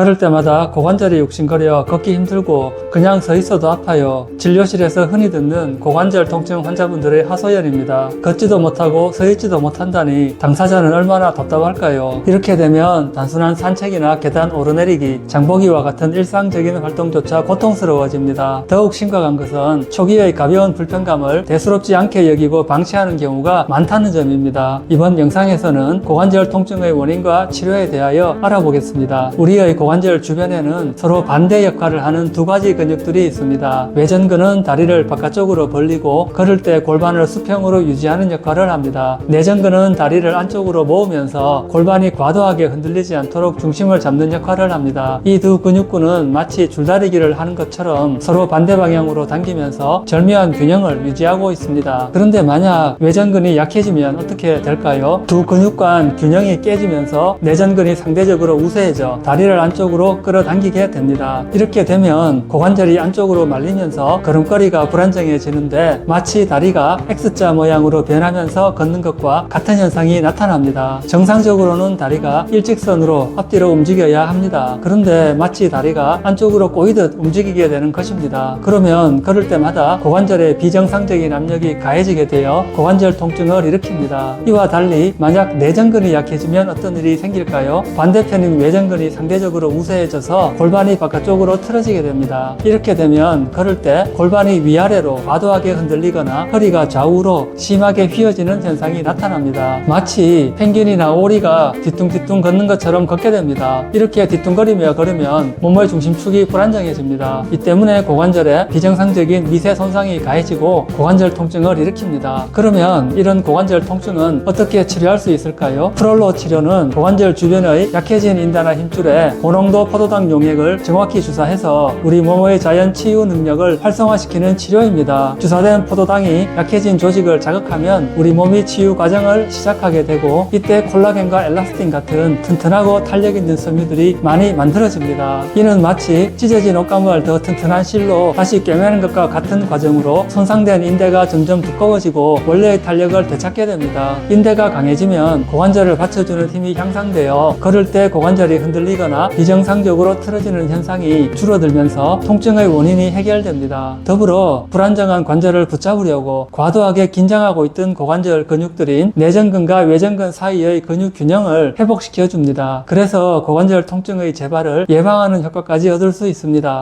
걸을 때마다 고관절이 욕심거려 걷기 힘들고 그냥 서 있어도 아파요. 진료실에서 흔히 듣는 고관절 통증 환자분들의 하소연입니다. 걷지도 못하고 서 있지도 못한다니 당사자는 얼마나 답답할까요? 이렇게 되면 단순한 산책이나 계단 오르내리기, 장보기와 같은 일상적인 활동조차 고통스러워집니다. 더욱 심각한 것은 초기의 가벼운 불편감을 대수롭지 않게 여기고 방치하는 경우가 많다는 점입니다. 이번 영상에서는 고관절 통증의 원인과 치료에 대하여 알아보겠습니다. 우리의 고관 절 주변에는 서로 반대 역할을 하는 두 가지 근육들이 있습니다. 외전근은 다리를 바깥쪽으로 벌리고 걸을 때 골반을 수평으로 유지하는 역할을 합니다. 내전근은 다리를 안쪽으로 모으면서 골반이 과도하게 흔들리지 않도록 중심을 잡는 역할을 합니다. 이 두 근육군은 마치 줄다리기를 하는 것처럼 서로 반대 방향으로 당기면서 절묘한 균형을 유지하고 있습니다. 그런데 만약 외전근이 약해지면 어떻게 될까요? 두 근육 간 균형이 깨지면서 내전근이 상대적으로 우세해져 다리를 안쪽 으로 끌어당기게 됩니다. 이렇게 되면 고관절이 안쪽으로 말리면서 걸음걸이가 불안정해지는데 마치 다리가 X자 모양으로 변하면서 걷는 것과 같은 현상이 나타납니다. 정상적으로는 다리가 일직선으로 앞뒤로 움직여야 합니다. 그런데 마치 다리가 안쪽으로 꼬이듯 움직이게 되는 것입니다. 그러면 걸을 때마다 고관절에 비정상적인 압력이 가해지게 되어 고관절 통증을 일으킵니다. 이와 달리 만약 내전근이 약해지면 어떤 일이 생길까요? 반대편인 외전근이 상대적 으로 우세해져서 골반이 바깥쪽으로 틀어지게 됩니다. 이렇게 되면 걸을 때 골반이 위아래로 과도하게 흔들리거나 허리가 좌우로 심하게 휘어지는 현상이 나타납니다. 마치 펭귄이나 오리가 뒤뚱뒤뚱 걷는 것처럼 걷게 됩니다. 이렇게 뒤뚱거리며 걸으면 몸의 중심축이 불안정해집니다. 이 때문에 고관절에 비정상적인 미세 손상이 가해지고 고관절 통증을 일으킵니다. 그러면 이런 고관절 통증은 어떻게 치료할 수 있을까요? 프롤로 치료는 고관절 주변의 약해진 인대나 힘줄에 고농도 포도당 용액을 정확히 주사해서 우리 몸의 자연 치유 능력을 활성화시키는 치료입니다. 주사된 포도당이 약해진 조직을 자극하면 우리 몸이 치유 과정을 시작하게 되고 이때 콜라겐과 엘라스틴 같은 튼튼하고 탄력 있는 섬유들이 많이 만들어집니다. 이는 마치 찢어진 옷감을 더 튼튼한 실로 다시 꿰매는 것과 같은 과정으로 손상된 인대가 점점 두꺼워지고 원래의 탄력을 되찾게 됩니다. 인대가 강해지면 고관절을 받쳐주는 힘이 향상되어 걸을 때 고관절이 흔들리거나 비정상적으로 틀어지는 현상이 줄어들면서 통증의 원인이 해결됩니다. 더불어 불안정한 관절을 붙잡으려고 과도하게 긴장하고 있던 고관절 근육들인 내전근과 외전근 사이의 근육 균형을 회복시켜 줍니다. 그래서 고관절 통증의 재발을 예방하는 효과까지 얻을 수 있습니다.